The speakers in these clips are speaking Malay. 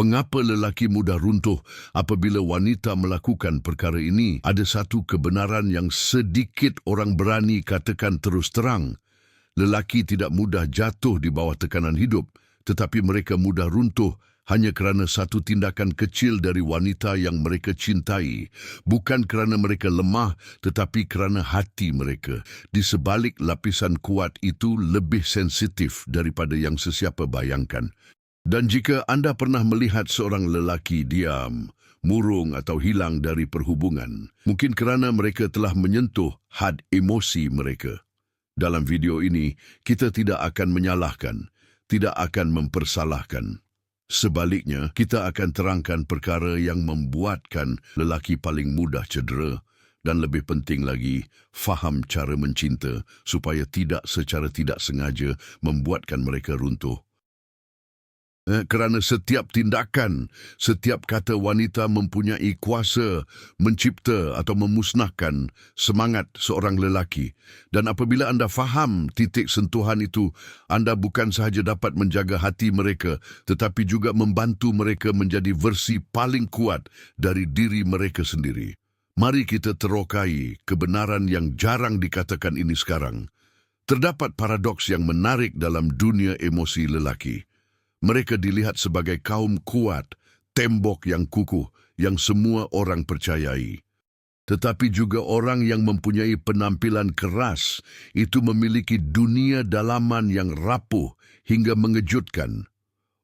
Mengapa lelaki mudah runtuh apabila wanita melakukan perkara ini? Ada satu kebenaran yang sedikit orang berani katakan terus terang. Lelaki tidak mudah jatuh di bawah tekanan hidup, tetapi mereka mudah runtuh hanya kerana satu tindakan kecil dari wanita yang mereka cintai. Bukan kerana mereka lemah, tetapi kerana hati mereka. Di sebalik lapisan kuat itu lebih sensitif daripada yang sesiapa bayangkan. Dan jika anda pernah melihat seorang lelaki diam, murung atau hilang dari perhubungan, mungkin kerana mereka telah menyentuh had emosi mereka. Dalam video ini, kita tidak akan menyalahkan, tidak akan mempersalahkan. Sebaliknya, kita akan terangkan perkara yang membuatkan lelaki paling mudah cedera dan lebih penting lagi, faham cara mencinta supaya tidak secara tidak sengaja membuatkan mereka runtuh. Eh, kerana setiap tindakan, setiap kata wanita mempunyai kuasa mencipta atau memusnahkan semangat seorang lelaki. Dan apabila anda faham titik sentuhan itu, anda bukan sahaja dapat menjaga hati mereka, tetapi juga membantu mereka menjadi versi paling kuat dari diri mereka sendiri. Mari kita terokai kebenaran yang jarang dikatakan ini sekarang. Terdapat paradoks yang menarik dalam dunia emosi lelaki. Mereka dilihat sebagai kaum kuat, tembok yang kukuh yang semua orang percayai. Tetapi juga orang yang mempunyai penampilan keras itu memiliki dunia dalaman yang rapuh hingga mengejutkan.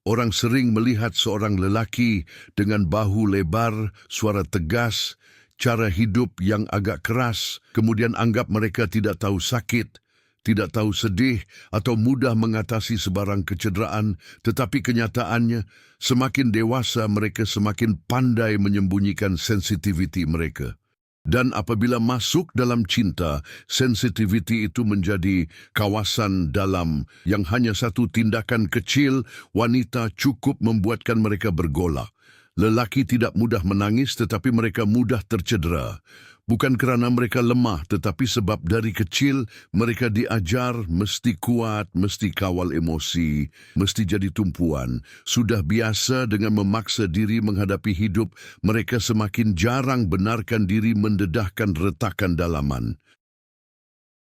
Orang sering melihat seorang lelaki dengan bahu lebar, suara tegas, cara hidup yang agak keras, kemudian anggap mereka tidak tahu sakit, tidak tahu sedih atau mudah mengatasi sebarang kecederaan, tetapi kenyataannya semakin dewasa mereka semakin pandai menyembunyikan sensitiviti mereka. Dan apabila masuk dalam cinta, sensitiviti itu menjadi kawasan dalam yang hanya satu tindakan kecil wanita cukup membuatkan mereka bergolak. Lelaki tidak mudah menangis tetapi mereka mudah tercedera bukan kerana mereka lemah tetapi sebab dari kecil mereka diajar mesti kuat, mesti kawal emosi, mesti jadi tumpuan. Sudah biasa dengan memaksa diri menghadapi hidup, mereka semakin jarang benarkan diri mendedahkan retakan dalaman.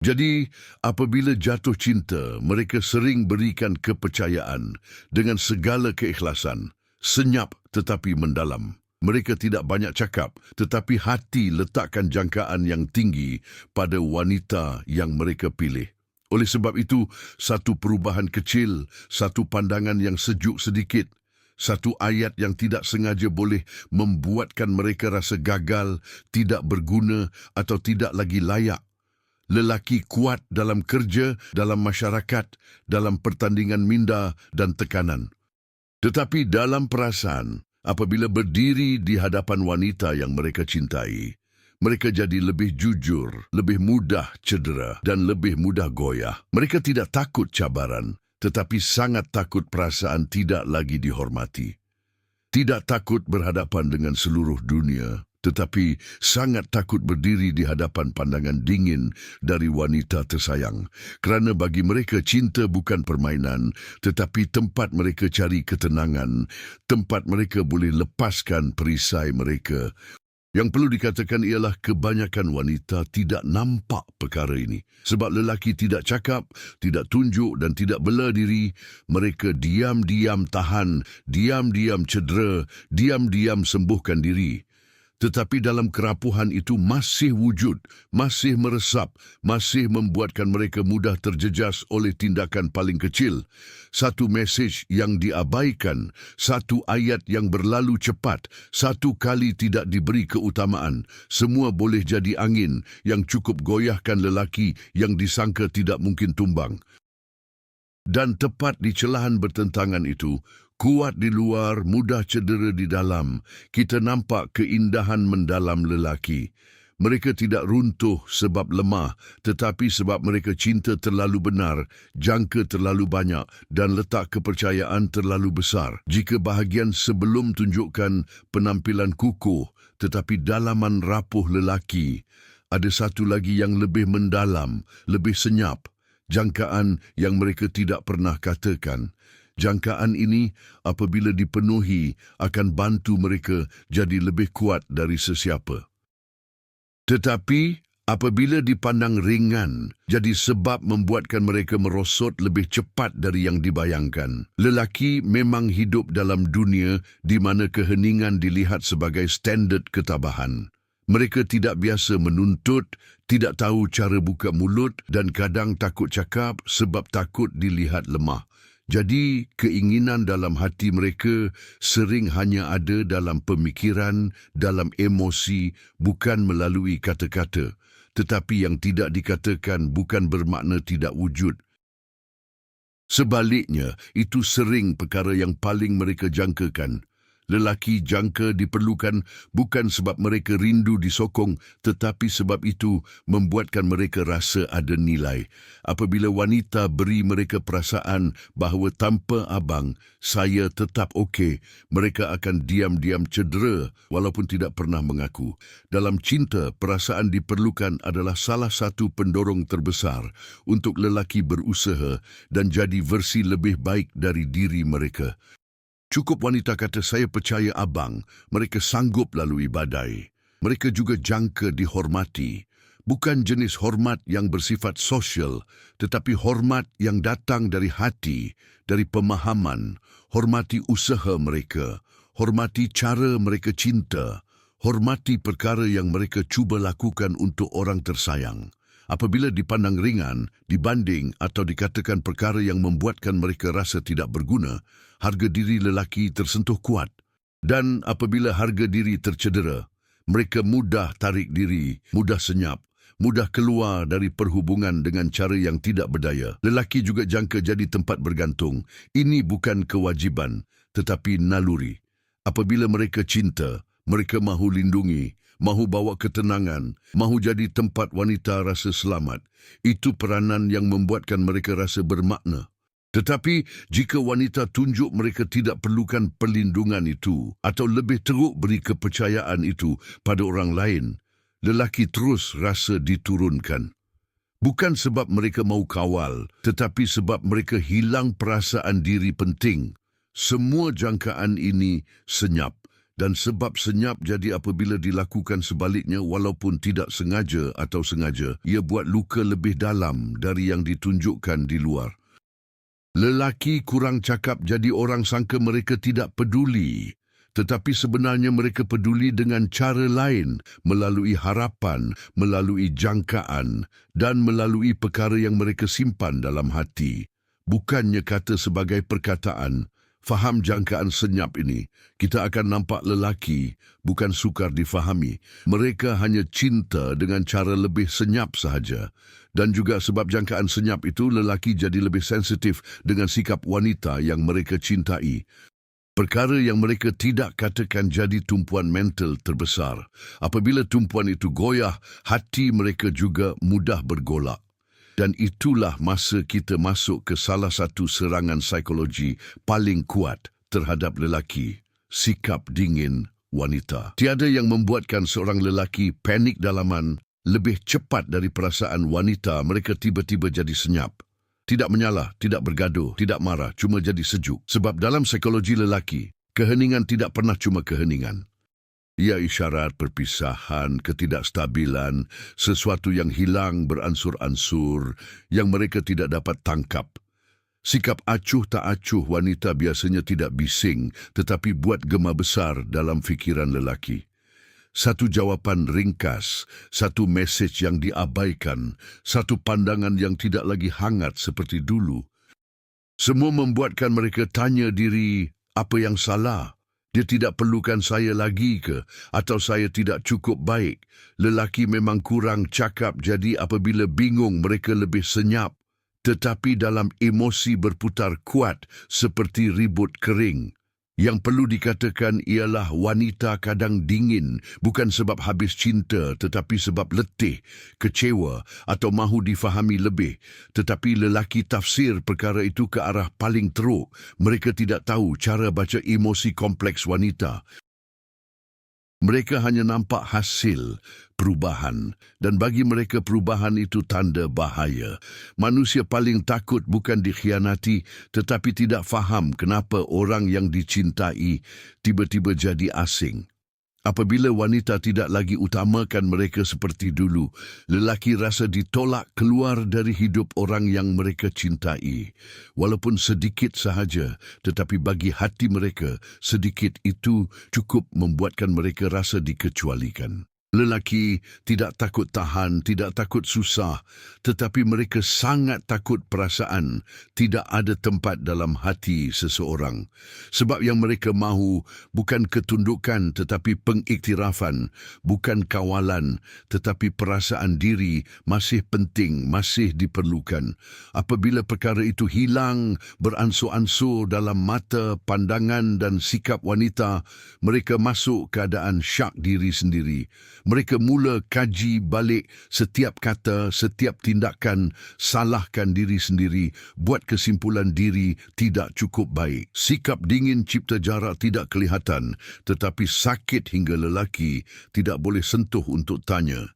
Jadi, apabila jatuh cinta, mereka sering berikan kepercayaan dengan segala keikhlasan, senyap tetapi mendalam. Mereka tidak banyak cakap, tetapi hati letakkan jangkaan yang tinggi pada wanita yang mereka pilih. Oleh sebab itu, satu perubahan kecil, satu pandangan yang sejuk sedikit, satu ayat yang tidak sengaja boleh membuatkan mereka rasa gagal, tidak berguna atau tidak lagi layak. Lelaki kuat dalam kerja, dalam masyarakat, dalam pertandingan minda dan tekanan. Tetapi dalam perasaan, Apabila berdiri di hadapan wanita yang mereka cintai, mereka jadi lebih jujur, lebih mudah cedera dan lebih mudah goyah. Mereka tidak takut cabaran, tetapi sangat takut perasaan tidak lagi dihormati. Tidak takut berhadapan dengan seluruh dunia, tetapi sangat takut berdiri di hadapan pandangan dingin dari wanita tersayang. Kerana bagi mereka cinta bukan permainan, tetapi tempat mereka cari ketenangan, tempat mereka boleh lepaskan perisai mereka. Yang perlu dikatakan ialah kebanyakan wanita tidak nampak perkara ini. Sebab lelaki tidak cakap, tidak tunjuk dan tidak bela diri, mereka diam-diam tahan, diam-diam cedera, diam-diam sembuhkan diri. Tetapi dalam kerapuhan itu masih wujud, masih meresap, masih membuatkan mereka mudah terjejas oleh tindakan paling kecil. Satu mesej yang diabaikan, satu ayat yang berlalu cepat, satu kali tidak diberi keutamaan, semua boleh jadi angin yang cukup goyahkan lelaki yang disangka tidak mungkin tumbang. Dan tepat di celahan bertentangan itu, Kuat di luar, mudah cedera di dalam. Kita nampak keindahan mendalam lelaki. Mereka tidak runtuh sebab lemah, tetapi sebab mereka cinta terlalu benar, jangka terlalu banyak dan letak kepercayaan terlalu besar. Jika bahagian sebelum tunjukkan penampilan kukuh, tetapi dalaman rapuh lelaki, ada satu lagi yang lebih mendalam, lebih senyap, jangkaan yang mereka tidak pernah katakan. Jangkaan ini apabila dipenuhi akan bantu mereka jadi lebih kuat dari sesiapa. Tetapi apabila dipandang ringan, jadi sebab membuatkan mereka merosot lebih cepat dari yang dibayangkan. Lelaki memang hidup dalam dunia di mana keheningan dilihat sebagai standard ketabahan. Mereka tidak biasa menuntut, tidak tahu cara buka mulut dan kadang takut cakap sebab takut dilihat lemah. Jadi, keinginan dalam hati mereka sering hanya ada dalam pemikiran, dalam emosi, bukan melalui kata-kata. Tetapi yang tidak dikatakan bukan bermakna tidak wujud. Sebaliknya, itu sering perkara yang paling mereka jangkakan. Lelaki jangka diperlukan bukan sebab mereka rindu disokong tetapi sebab itu membuatkan mereka rasa ada nilai. Apabila wanita beri mereka perasaan bahawa tanpa abang saya tetap okey, mereka akan diam-diam cedera walaupun tidak pernah mengaku. Dalam cinta, perasaan diperlukan adalah salah satu pendorong terbesar untuk lelaki berusaha dan jadi versi lebih baik dari diri mereka. Cukup wanita kata saya percaya abang, mereka sanggup lalui badai. Mereka juga jangka dihormati. Bukan jenis hormat yang bersifat sosial, tetapi hormat yang datang dari hati, dari pemahaman, hormati usaha mereka, hormati cara mereka cinta, hormati perkara yang mereka cuba lakukan untuk orang tersayang. Apabila dipandang ringan, dibanding atau dikatakan perkara yang membuatkan mereka rasa tidak berguna, harga diri lelaki tersentuh kuat dan apabila harga diri tercedera, mereka mudah tarik diri, mudah senyap, mudah keluar dari perhubungan dengan cara yang tidak berdaya. Lelaki juga jangka jadi tempat bergantung. Ini bukan kewajiban, tetapi naluri. Apabila mereka cinta, mereka mahu lindungi, mahu bawa ketenangan, mahu jadi tempat wanita rasa selamat. Itu peranan yang membuatkan mereka rasa bermakna. Tetapi jika wanita tunjuk mereka tidak perlukan perlindungan itu atau lebih teruk beri kepercayaan itu pada orang lain, lelaki terus rasa diturunkan. Bukan sebab mereka mau kawal, tetapi sebab mereka hilang perasaan diri penting. Semua jangkaan ini senyap dan sebab senyap jadi apabila dilakukan sebaliknya walaupun tidak sengaja atau sengaja, ia buat luka lebih dalam dari yang ditunjukkan di luar. Lelaki kurang cakap jadi orang sangka mereka tidak peduli. Tetapi sebenarnya mereka peduli dengan cara lain melalui harapan, melalui jangkaan dan melalui perkara yang mereka simpan dalam hati. Bukannya kata sebagai perkataan, faham jangkaan senyap ini, kita akan nampak lelaki bukan sukar difahami. Mereka hanya cinta dengan cara lebih senyap sahaja. Dan juga sebab jangkaan senyap itu, lelaki jadi lebih sensitif dengan sikap wanita yang mereka cintai. Perkara yang mereka tidak katakan jadi tumpuan mental terbesar. Apabila tumpuan itu goyah, hati mereka juga mudah bergolak. Dan itulah masa kita masuk ke salah satu serangan psikologi paling kuat terhadap lelaki, sikap dingin wanita. Tiada yang membuatkan seorang lelaki panik dalaman lebih cepat dari perasaan wanita mereka tiba-tiba jadi senyap. Tidak menyalah, tidak bergaduh, tidak marah, cuma jadi sejuk. Sebab dalam psikologi lelaki, keheningan tidak pernah cuma keheningan. Ia isyarat perpisahan, ketidakstabilan, sesuatu yang hilang beransur-ansur yang mereka tidak dapat tangkap. Sikap acuh tak acuh wanita biasanya tidak bising tetapi buat gema besar dalam fikiran lelaki satu jawapan ringkas, satu mesej yang diabaikan, satu pandangan yang tidak lagi hangat seperti dulu. Semua membuatkan mereka tanya diri, apa yang salah? Dia tidak perlukan saya lagi ke? Atau saya tidak cukup baik? Lelaki memang kurang cakap jadi apabila bingung mereka lebih senyap. Tetapi dalam emosi berputar kuat seperti ribut kering. Yang perlu dikatakan ialah wanita kadang dingin bukan sebab habis cinta tetapi sebab letih, kecewa atau mahu difahami lebih. Tetapi lelaki tafsir perkara itu ke arah paling teruk. Mereka tidak tahu cara baca emosi kompleks wanita. Mereka hanya nampak hasil perubahan dan bagi mereka perubahan itu tanda bahaya. Manusia paling takut bukan dikhianati tetapi tidak faham kenapa orang yang dicintai tiba-tiba jadi asing. Apabila wanita tidak lagi utamakan mereka seperti dulu, lelaki rasa ditolak keluar dari hidup orang yang mereka cintai. Walaupun sedikit sahaja, tetapi bagi hati mereka, sedikit itu cukup membuatkan mereka rasa dikecualikan. Lelaki tidak takut tahan, tidak takut susah, tetapi mereka sangat takut perasaan tidak ada tempat dalam hati seseorang. Sebab yang mereka mahu bukan ketundukan tetapi pengiktirafan, bukan kawalan tetapi perasaan diri masih penting, masih diperlukan. Apabila perkara itu hilang beransur-ansur dalam mata, pandangan dan sikap wanita, mereka masuk keadaan syak diri sendiri mereka mula kaji balik setiap kata, setiap tindakan, salahkan diri sendiri, buat kesimpulan diri tidak cukup baik. Sikap dingin cipta jarak tidak kelihatan, tetapi sakit hingga lelaki tidak boleh sentuh untuk tanya,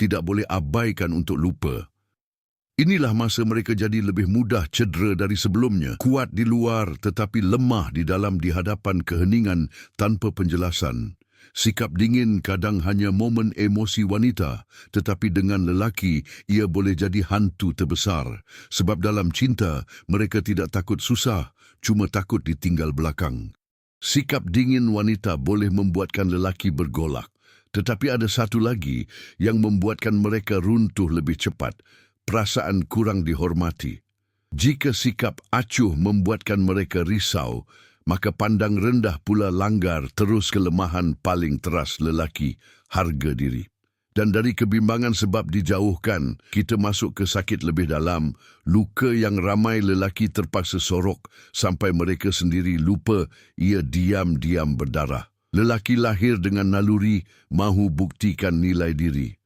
tidak boleh abaikan untuk lupa. Inilah masa mereka jadi lebih mudah cedera dari sebelumnya, kuat di luar tetapi lemah di dalam di hadapan keheningan tanpa penjelasan. Sikap dingin kadang hanya momen emosi wanita, tetapi dengan lelaki ia boleh jadi hantu terbesar. Sebab dalam cinta, mereka tidak takut susah, cuma takut ditinggal belakang. Sikap dingin wanita boleh membuatkan lelaki bergolak. Tetapi ada satu lagi yang membuatkan mereka runtuh lebih cepat, perasaan kurang dihormati. Jika sikap acuh membuatkan mereka risau, maka pandang rendah pula langgar terus kelemahan paling teras lelaki, harga diri. Dan dari kebimbangan sebab dijauhkan, kita masuk ke sakit lebih dalam, luka yang ramai lelaki terpaksa sorok sampai mereka sendiri lupa ia diam-diam berdarah. Lelaki lahir dengan naluri mahu buktikan nilai diri.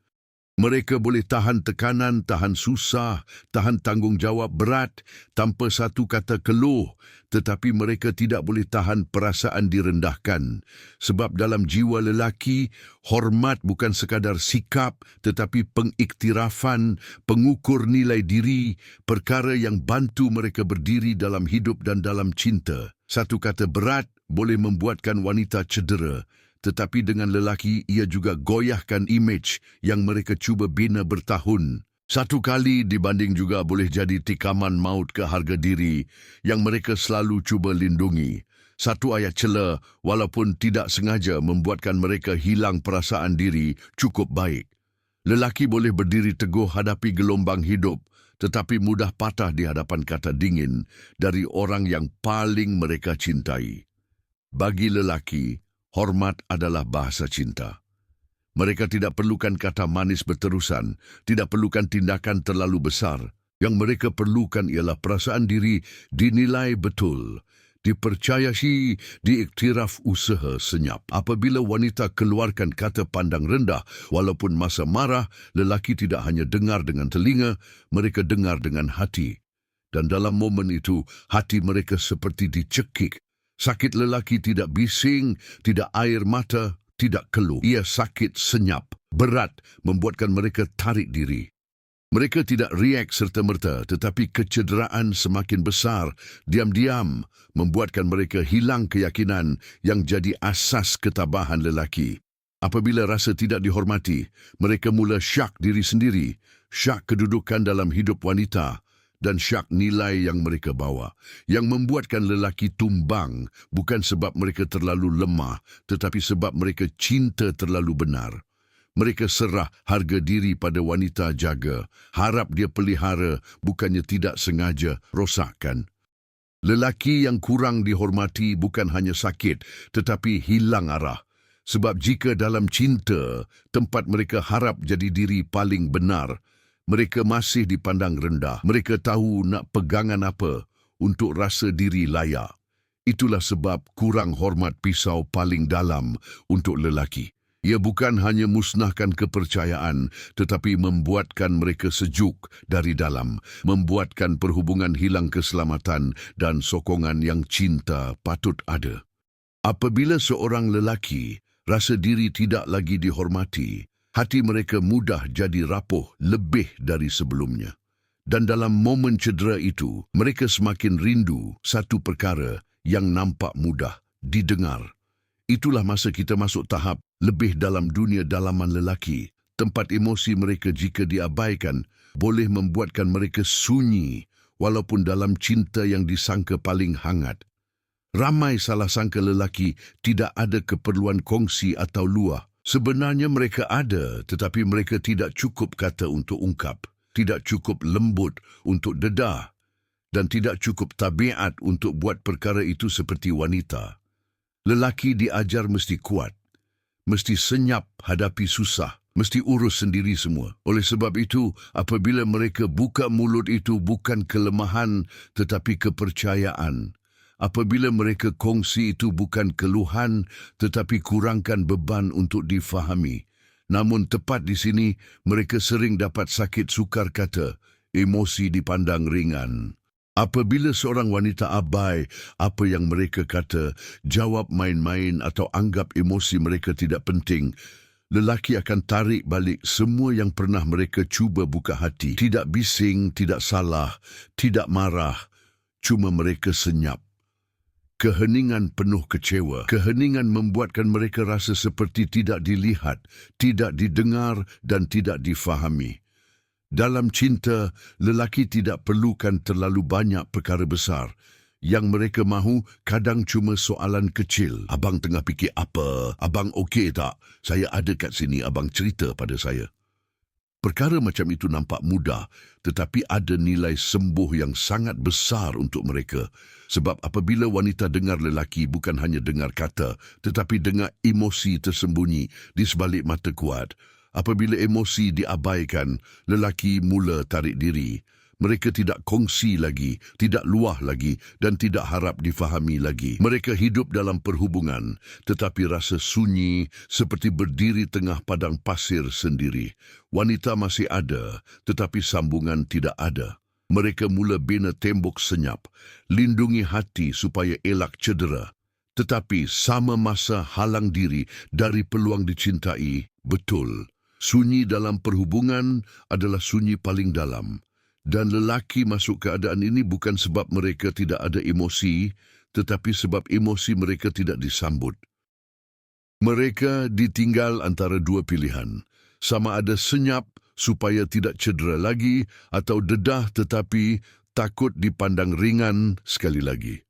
Mereka boleh tahan tekanan, tahan susah, tahan tanggungjawab berat tanpa satu kata keluh, tetapi mereka tidak boleh tahan perasaan direndahkan. Sebab dalam jiwa lelaki, hormat bukan sekadar sikap tetapi pengiktirafan, pengukur nilai diri, perkara yang bantu mereka berdiri dalam hidup dan dalam cinta. Satu kata berat boleh membuatkan wanita cedera, tetapi dengan lelaki ia juga goyahkan imej yang mereka cuba bina bertahun. Satu kali dibanding juga boleh jadi tikaman maut ke harga diri yang mereka selalu cuba lindungi. Satu ayat cela walaupun tidak sengaja membuatkan mereka hilang perasaan diri cukup baik. Lelaki boleh berdiri teguh hadapi gelombang hidup tetapi mudah patah di hadapan kata dingin dari orang yang paling mereka cintai. Bagi lelaki, Hormat adalah bahasa cinta. Mereka tidak perlukan kata manis berterusan, tidak perlukan tindakan terlalu besar. Yang mereka perlukan ialah perasaan diri dinilai betul, dipercayai, diiktiraf usaha senyap. Apabila wanita keluarkan kata pandang rendah, walaupun masa marah, lelaki tidak hanya dengar dengan telinga, mereka dengar dengan hati. Dan dalam momen itu, hati mereka seperti dicekik Sakit lelaki tidak bising, tidak air mata, tidak keluh. Ia sakit senyap, berat, membuatkan mereka tarik diri. Mereka tidak reak serta-merta tetapi kecederaan semakin besar, diam-diam membuatkan mereka hilang keyakinan yang jadi asas ketabahan lelaki. Apabila rasa tidak dihormati, mereka mula syak diri sendiri, syak kedudukan dalam hidup wanita, dan syak nilai yang mereka bawa, yang membuatkan lelaki tumbang bukan sebab mereka terlalu lemah, tetapi sebab mereka cinta terlalu benar. Mereka serah harga diri pada wanita jaga, harap dia pelihara bukannya tidak sengaja rosakkan. Lelaki yang kurang dihormati bukan hanya sakit, tetapi hilang arah. Sebab jika dalam cinta, tempat mereka harap jadi diri paling benar, mereka masih dipandang rendah. Mereka tahu nak pegangan apa untuk rasa diri layak. Itulah sebab kurang hormat pisau paling dalam untuk lelaki. Ia bukan hanya musnahkan kepercayaan tetapi membuatkan mereka sejuk dari dalam, membuatkan perhubungan hilang keselamatan dan sokongan yang cinta patut ada. Apabila seorang lelaki Rasa diri tidak lagi dihormati. Hati mereka mudah jadi rapuh lebih dari sebelumnya. Dan dalam momen cedera itu, mereka semakin rindu satu perkara yang nampak mudah didengar. Itulah masa kita masuk tahap lebih dalam dunia dalaman lelaki. Tempat emosi mereka jika diabaikan boleh membuatkan mereka sunyi walaupun dalam cinta yang disangka paling hangat. Ramai salah sangka lelaki tidak ada keperluan kongsi atau luah. Sebenarnya mereka ada tetapi mereka tidak cukup kata untuk ungkap. Tidak cukup lembut untuk dedah. Dan tidak cukup tabiat untuk buat perkara itu seperti wanita. Lelaki diajar mesti kuat. Mesti senyap hadapi susah. Mesti urus sendiri semua. Oleh sebab itu, apabila mereka buka mulut itu bukan kelemahan tetapi kepercayaan. Apabila mereka kongsi itu bukan keluhan tetapi kurangkan beban untuk difahami. Namun tepat di sini, mereka sering dapat sakit sukar kata, emosi dipandang ringan. Apabila seorang wanita abai apa yang mereka kata, jawab main-main atau anggap emosi mereka tidak penting, lelaki akan tarik balik semua yang pernah mereka cuba buka hati. Tidak bising, tidak salah, tidak marah, cuma mereka senyap. Keheningan penuh kecewa. Keheningan membuatkan mereka rasa seperti tidak dilihat, tidak didengar dan tidak difahami. Dalam cinta, lelaki tidak perlukan terlalu banyak perkara besar. Yang mereka mahu kadang cuma soalan kecil. Abang tengah fikir apa? Abang okey tak? Saya ada kat sini, abang cerita pada saya. Perkara macam itu nampak mudah, tetapi ada nilai sembuh yang sangat besar untuk mereka. Sebab apabila wanita dengar lelaki bukan hanya dengar kata, tetapi dengar emosi tersembunyi di sebalik mata kuat. Apabila emosi diabaikan, lelaki mula tarik diri. Mereka tidak kongsi lagi, tidak luah lagi dan tidak harap difahami lagi. Mereka hidup dalam perhubungan tetapi rasa sunyi seperti berdiri tengah padang pasir sendiri. Wanita masih ada tetapi sambungan tidak ada. Mereka mula bina tembok senyap, lindungi hati supaya elak cedera. Tetapi sama masa halang diri dari peluang dicintai, betul. Sunyi dalam perhubungan adalah sunyi paling dalam. Dan lelaki masuk keadaan ini bukan sebab mereka tidak ada emosi, tetapi sebab emosi mereka tidak disambut. Mereka ditinggal antara dua pilihan. Sama ada senyap supaya tidak cedera lagi atau dedah tetapi takut dipandang ringan sekali lagi.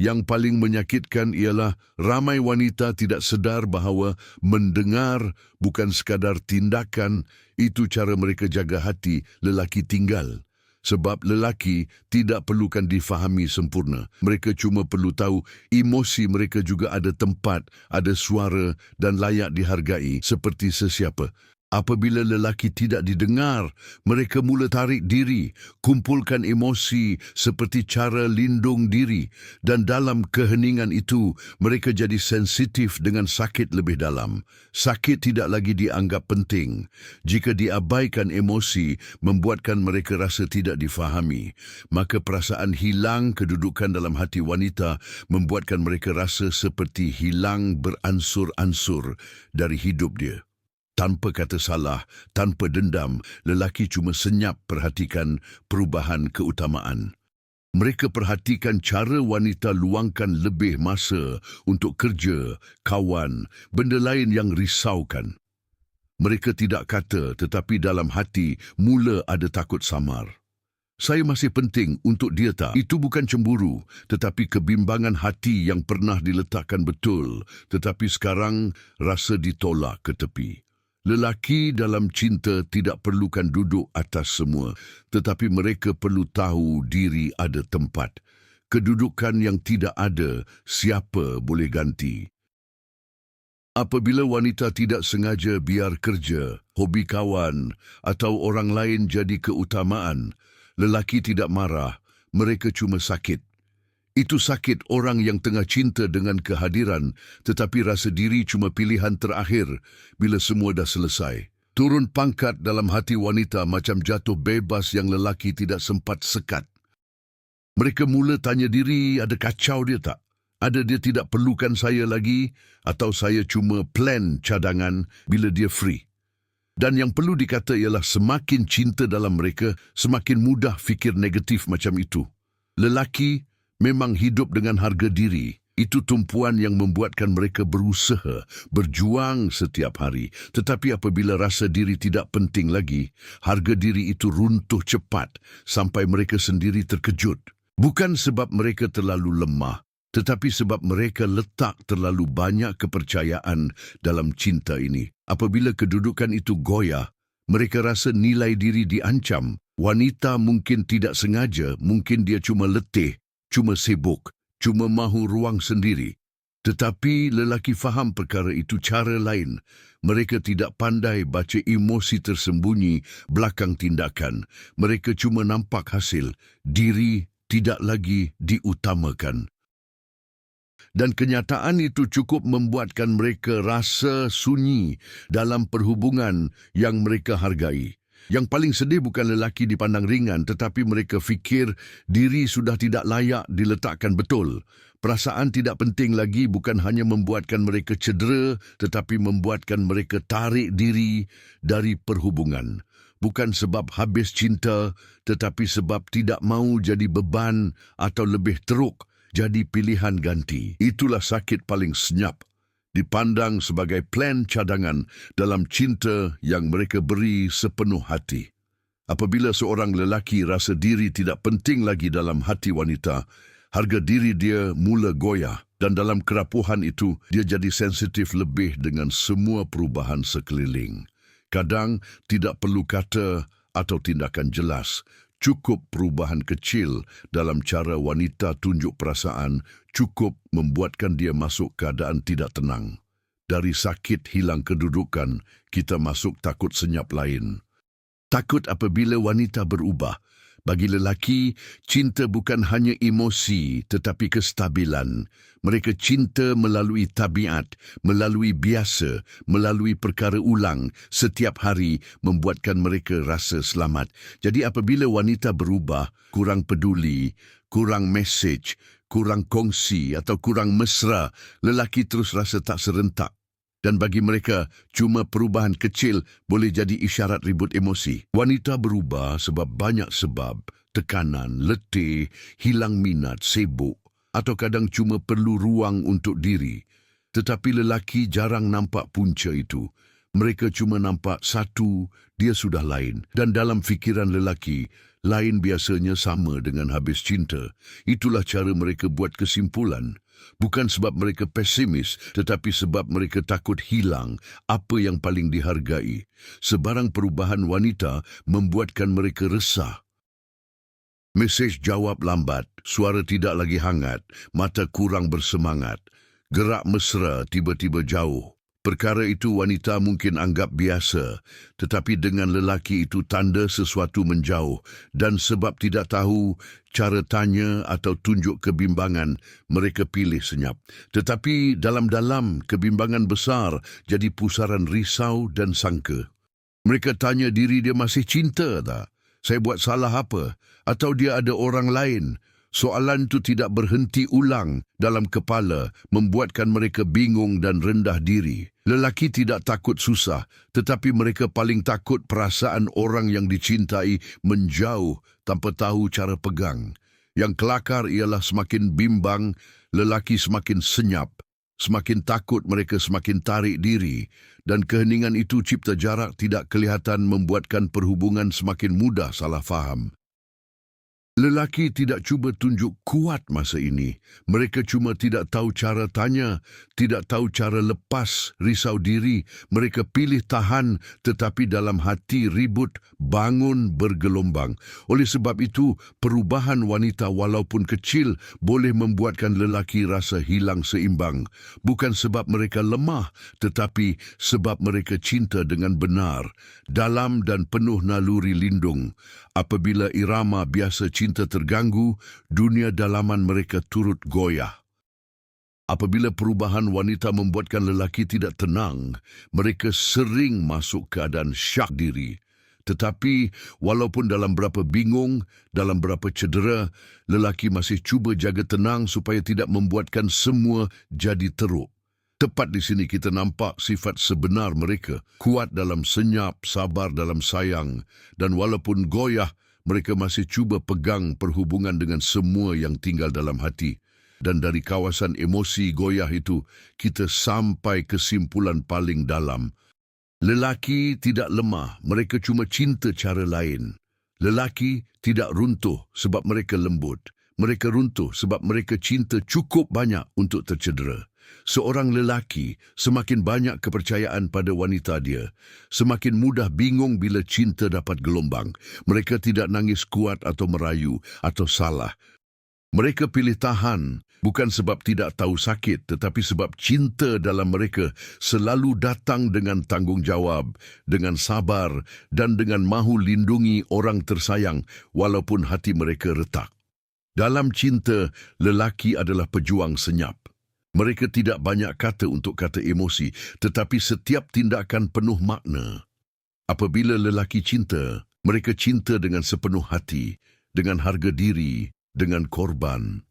Yang paling menyakitkan ialah ramai wanita tidak sedar bahawa mendengar bukan sekadar tindakan, itu cara mereka jaga hati lelaki tinggal. Sebab lelaki tidak perlukan difahami sempurna. Mereka cuma perlu tahu emosi mereka juga ada tempat, ada suara dan layak dihargai seperti sesiapa. Apabila lelaki tidak didengar, mereka mula tarik diri, kumpulkan emosi seperti cara lindung diri dan dalam keheningan itu mereka jadi sensitif dengan sakit lebih dalam. Sakit tidak lagi dianggap penting. Jika diabaikan emosi membuatkan mereka rasa tidak difahami, maka perasaan hilang kedudukan dalam hati wanita membuatkan mereka rasa seperti hilang beransur-ansur dari hidup dia. Tanpa kata salah, tanpa dendam, lelaki cuma senyap perhatikan perubahan keutamaan. Mereka perhatikan cara wanita luangkan lebih masa untuk kerja, kawan, benda lain yang risaukan. Mereka tidak kata tetapi dalam hati mula ada takut samar. Saya masih penting untuk dia tak. Itu bukan cemburu, tetapi kebimbangan hati yang pernah diletakkan betul, tetapi sekarang rasa ditolak ke tepi. Lelaki dalam cinta tidak perlukan duduk atas semua, tetapi mereka perlu tahu diri ada tempat. Kedudukan yang tidak ada, siapa boleh ganti? Apabila wanita tidak sengaja biar kerja, hobi kawan atau orang lain jadi keutamaan, lelaki tidak marah, mereka cuma sakit. Itu sakit orang yang tengah cinta dengan kehadiran tetapi rasa diri cuma pilihan terakhir bila semua dah selesai. Turun pangkat dalam hati wanita macam jatuh bebas yang lelaki tidak sempat sekat. Mereka mula tanya diri ada kacau dia tak? Ada dia tidak perlukan saya lagi atau saya cuma plan cadangan bila dia free. Dan yang perlu dikata ialah semakin cinta dalam mereka, semakin mudah fikir negatif macam itu. Lelaki memang hidup dengan harga diri. Itu tumpuan yang membuatkan mereka berusaha, berjuang setiap hari. Tetapi apabila rasa diri tidak penting lagi, harga diri itu runtuh cepat sampai mereka sendiri terkejut. Bukan sebab mereka terlalu lemah, tetapi sebab mereka letak terlalu banyak kepercayaan dalam cinta ini. Apabila kedudukan itu goyah, mereka rasa nilai diri diancam. Wanita mungkin tidak sengaja, mungkin dia cuma letih, cuma sibuk, cuma mahu ruang sendiri. Tetapi lelaki faham perkara itu cara lain. Mereka tidak pandai baca emosi tersembunyi belakang tindakan. Mereka cuma nampak hasil. Diri tidak lagi diutamakan. Dan kenyataan itu cukup membuatkan mereka rasa sunyi dalam perhubungan yang mereka hargai. Yang paling sedih bukan lelaki dipandang ringan tetapi mereka fikir diri sudah tidak layak diletakkan betul. Perasaan tidak penting lagi bukan hanya membuatkan mereka cedera tetapi membuatkan mereka tarik diri dari perhubungan. Bukan sebab habis cinta tetapi sebab tidak mahu jadi beban atau lebih teruk jadi pilihan ganti. Itulah sakit paling senyap dipandang sebagai plan cadangan dalam cinta yang mereka beri sepenuh hati. Apabila seorang lelaki rasa diri tidak penting lagi dalam hati wanita, harga diri dia mula goyah dan dalam kerapuhan itu dia jadi sensitif lebih dengan semua perubahan sekeliling. Kadang tidak perlu kata atau tindakan jelas, cukup perubahan kecil dalam cara wanita tunjuk perasaan cukup membuatkan dia masuk keadaan tidak tenang. Dari sakit hilang kedudukan, kita masuk takut senyap lain. Takut apabila wanita berubah. Bagi lelaki, cinta bukan hanya emosi tetapi kestabilan. Mereka cinta melalui tabiat, melalui biasa, melalui perkara ulang setiap hari membuatkan mereka rasa selamat. Jadi apabila wanita berubah, kurang peduli, kurang mesej, kurang kongsi atau kurang mesra, lelaki terus rasa tak serentak. Dan bagi mereka, cuma perubahan kecil boleh jadi isyarat ribut emosi. Wanita berubah sebab banyak sebab, tekanan, letih, hilang minat, sibuk, atau kadang cuma perlu ruang untuk diri. Tetapi lelaki jarang nampak punca itu. Mereka cuma nampak satu, dia sudah lain. Dan dalam fikiran lelaki, lain biasanya sama dengan habis cinta. Itulah cara mereka buat kesimpulan. Bukan sebab mereka pesimis, tetapi sebab mereka takut hilang apa yang paling dihargai. Sebarang perubahan wanita membuatkan mereka resah. Mesej jawab lambat, suara tidak lagi hangat, mata kurang bersemangat. Gerak mesra tiba-tiba jauh. Perkara itu wanita mungkin anggap biasa, tetapi dengan lelaki itu tanda sesuatu menjauh dan sebab tidak tahu cara tanya atau tunjuk kebimbangan, mereka pilih senyap. Tetapi dalam-dalam kebimbangan besar jadi pusaran risau dan sangka. Mereka tanya diri dia masih cinta tak? Saya buat salah apa? Atau dia ada orang lain? Soalan itu tidak berhenti ulang dalam kepala, membuatkan mereka bingung dan rendah diri. Lelaki tidak takut susah, tetapi mereka paling takut perasaan orang yang dicintai menjauh tanpa tahu cara pegang. Yang kelakar ialah semakin bimbang, lelaki semakin senyap. Semakin takut mereka semakin tarik diri dan keheningan itu cipta jarak tidak kelihatan membuatkan perhubungan semakin mudah salah faham. Lelaki tidak cuba tunjuk kuat masa ini. Mereka cuma tidak tahu cara tanya, tidak tahu cara lepas risau diri. Mereka pilih tahan tetapi dalam hati ribut, bangun bergelombang. Oleh sebab itu, perubahan wanita walaupun kecil boleh membuatkan lelaki rasa hilang seimbang. Bukan sebab mereka lemah, tetapi sebab mereka cinta dengan benar, dalam dan penuh naluri lindung. Apabila irama biasa cinta terganggu, dunia dalaman mereka turut goyah. Apabila perubahan wanita membuatkan lelaki tidak tenang, mereka sering masuk keadaan syak diri. Tetapi walaupun dalam berapa bingung, dalam berapa cedera, lelaki masih cuba jaga tenang supaya tidak membuatkan semua jadi teruk. Tepat di sini kita nampak sifat sebenar mereka, kuat dalam senyap, sabar dalam sayang, dan walaupun goyah, mereka masih cuba pegang perhubungan dengan semua yang tinggal dalam hati. Dan dari kawasan emosi goyah itu, kita sampai kesimpulan paling dalam. Lelaki tidak lemah, mereka cuma cinta cara lain. Lelaki tidak runtuh sebab mereka lembut. Mereka runtuh sebab mereka cinta cukup banyak untuk tercedera. Seorang lelaki semakin banyak kepercayaan pada wanita dia, semakin mudah bingung bila cinta dapat gelombang. Mereka tidak nangis kuat atau merayu atau salah. Mereka pilih tahan bukan sebab tidak tahu sakit tetapi sebab cinta dalam mereka selalu datang dengan tanggungjawab, dengan sabar dan dengan mahu lindungi orang tersayang walaupun hati mereka retak. Dalam cinta, lelaki adalah pejuang senyap. Mereka tidak banyak kata untuk kata emosi tetapi setiap tindakan penuh makna. Apabila lelaki cinta, mereka cinta dengan sepenuh hati, dengan harga diri, dengan korban.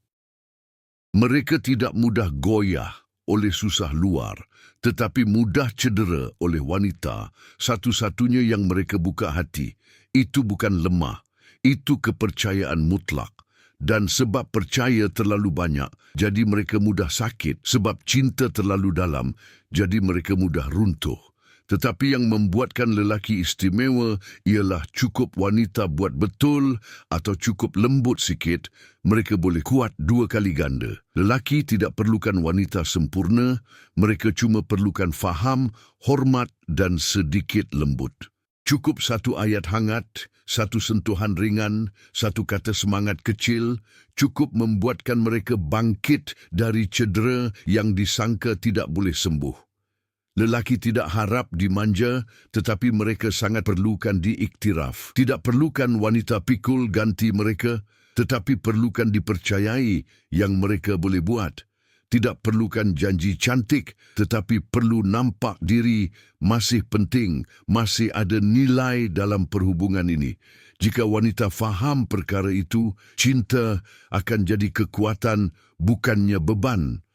Mereka tidak mudah goyah oleh susah luar, tetapi mudah cedera oleh wanita, satu-satunya yang mereka buka hati. Itu bukan lemah, itu kepercayaan mutlak. Dan sebab percaya terlalu banyak, jadi mereka mudah sakit. Sebab cinta terlalu dalam, jadi mereka mudah runtuh. Tetapi yang membuatkan lelaki istimewa ialah cukup wanita buat betul atau cukup lembut sikit, mereka boleh kuat dua kali ganda. Lelaki tidak perlukan wanita sempurna, mereka cuma perlukan faham, hormat dan sedikit lembut. Cukup satu ayat hangat, satu sentuhan ringan, satu kata semangat kecil, cukup membuatkan mereka bangkit dari cedera yang disangka tidak boleh sembuh. Lelaki tidak harap dimanja, tetapi mereka sangat perlukan diiktiraf. Tidak perlukan wanita pikul ganti mereka, tetapi perlukan dipercayai yang mereka boleh buat. Tidak perlukan janji cantik, tetapi perlu nampak diri masih penting, masih ada nilai dalam perhubungan ini. Jika wanita faham perkara itu, cinta akan jadi kekuatan, bukannya beban.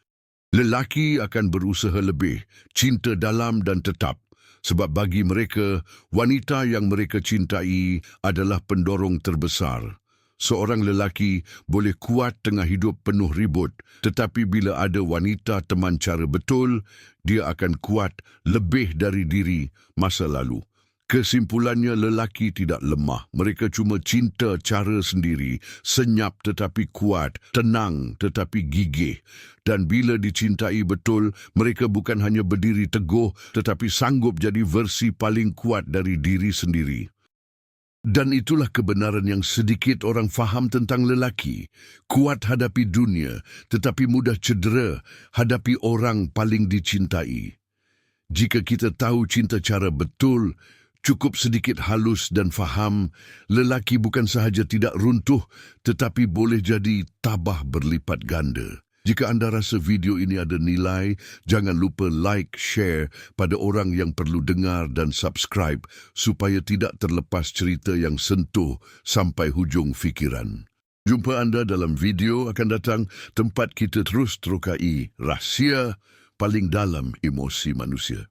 Lelaki akan berusaha lebih, cinta dalam dan tetap. Sebab bagi mereka, wanita yang mereka cintai adalah pendorong terbesar. Seorang lelaki boleh kuat tengah hidup penuh ribut, tetapi bila ada wanita teman cara betul, dia akan kuat lebih dari diri masa lalu. Kesimpulannya lelaki tidak lemah. Mereka cuma cinta cara sendiri, senyap tetapi kuat, tenang tetapi gigih. Dan bila dicintai betul, mereka bukan hanya berdiri teguh tetapi sanggup jadi versi paling kuat dari diri sendiri. Dan itulah kebenaran yang sedikit orang faham tentang lelaki. Kuat hadapi dunia, tetapi mudah cedera hadapi orang paling dicintai. Jika kita tahu cinta cara betul, cukup sedikit halus dan faham, lelaki bukan sahaja tidak runtuh tetapi boleh jadi tabah berlipat ganda. Jika anda rasa video ini ada nilai, jangan lupa like, share pada orang yang perlu dengar dan subscribe supaya tidak terlepas cerita yang sentuh sampai hujung fikiran. Jumpa anda dalam video akan datang tempat kita terus terokai rahsia paling dalam emosi manusia.